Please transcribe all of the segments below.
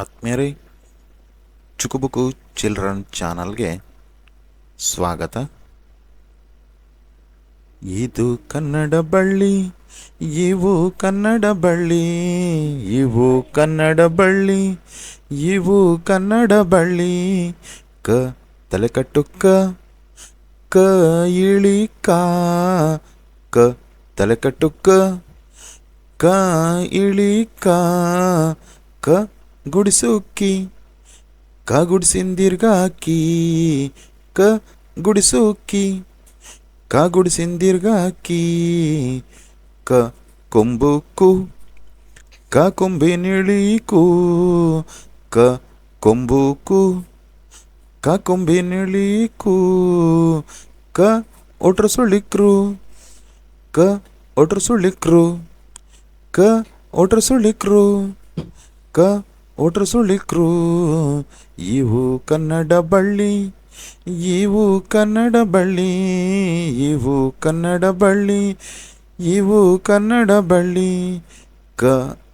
ಆತ್ಮೀಯರೇ, ಚುಕುಬುಕು ಚಿಲ್ಡ್ರನ್ ಚಾನಲ್ಗೆ ಸ್ವಾಗತ. ಇದು ಕನ್ನಡ ಬಳ್ಳಿ, ಇವು ಕನ್ನಡ ಬಳ್ಳಿ, ಇವು ಕನ್ನಡ ಬಳ್ಳಿ, ಇವು ಕನ್ನಡ ಬಳ್ಳಿ. ಕ ತಲೆ ಕಟ್ಟು ಕ ಕ ಇಳಿ ಕಾ, ಕ ತಲೆ ಕಟ್ಟು ಕ ಕ ಇಳಿ ಕಾ, ಕ ಗುಡಿಸುಕ್ಕಿ ಕ ಗುಡಿಸಿಂದಿರ್ಗಾಕಿ ಕ ಗುಡಿಸುಕ್ಕಿ ಕ ಗುಡಿಸಿಂದಿರ್ಗಾಕಿ ಕ ಕೊಂಬುಕು ಕ ಕೊಂಬಿನಿಳೀಕು ಕ ಕೊಂಬುಕು ಕ ಕೊಂಬಿನಿಳೀಕು ಕ ಒಟ್ರು ಸುಳಿಕ್ರು ಕ ಒಟ್ರು ಸುಳಿಕ್ರು ಕ ಒಟ್ರು ಸುಳಿಕ್ರು ಕ ಒಟ್ರು ಸುಳಿಕ್ರು ಇವು ಕನ್ನಡ ಬಳ್ಳಿ ಇವು ಕನ್ನಡ ಬಳ್ಳಿ ಇವು ಕನ್ನಡ ಬಳ್ಳಿ ಇವು ಕನ್ನಡ ಬಳ್ಳಿ ಕ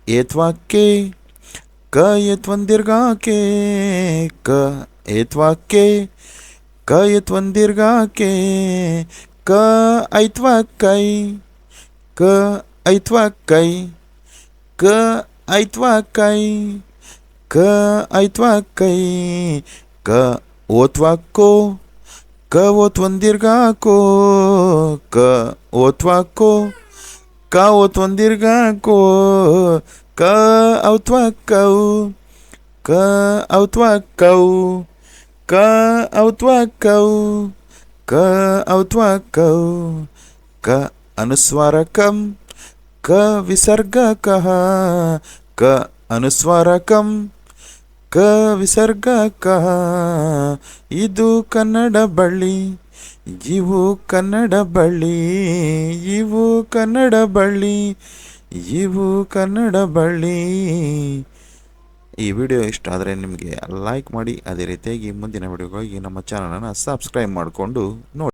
ಏತ್ವಾಕ್ಕೆ ಕ ಎತ್ವಂದಿರ್ಗಾಕೆ ಕ ಏತ್ವಾಕ್ಕೆ ಕ ಎತ್ವಂದಿರ್ಗಾಕೆ ಕ ಐತ್ವಾಕ್ಕೈ ಕ ಐತ್ವಾಕ್ಕೈ ಕ ಐತ್ವಾಕ್ಕೈ ಕ ಐತ್ವಾಕ್ಕೈ ಕ ಓತ್ವಾಕ್ಕೋ ಕ ಓತ್ವಂದಿರ್ಗಾಕೋ ಕ ಓತ್ವಾಕ್ಕೋ ಕ ಓತ್ವಂದಿರ್ಗಾಕೋ ಕ ಔತ್ವಾಕ್ಕೌ ಕ ಔತ್ವಾಕ್ಕೌ ಕ ಔತ್ವಾಕ್ಕೌ ಕ ಔತ್ವಾಕ್ಕೌ ಕ ಅನುಸ್ವಾರಕಂ ಕ ವಿಸರ್ಗಕಃ ಕ ಅನುಸ್ವಾರಕಂ ಕ ವಿಸರ್ಗಕಃ. ಇದು ಕನ್ನಡ ಬಳ್ಳಿ, ಇವು ಕನ್ನಡ ಬಳ್ಳಿ, ಇವು ಕನ್ನಡ ಬಳ್ಳಿ, ಇವು ಕನ್ನಡ ಬಳ್ಳಿ. ಈ ವಿಡಿಯೋ ಇಷ್ಟ ಆದರೆ ನಿಮಗೆ ಲೈಕ್ ಮಾಡಿ, ಅದೇ ರೀತಿಯಾಗಿ ಮುಂದಿನ ವಿಡಿಯೋಗಾಗಿ ನಮ್ಮ ಚಾನಲನ್ನು ಸಬ್ಸ್ಕ್ರೈಬ್ ಮಾಡಿಕೊಂಡು ನೋಡಿ.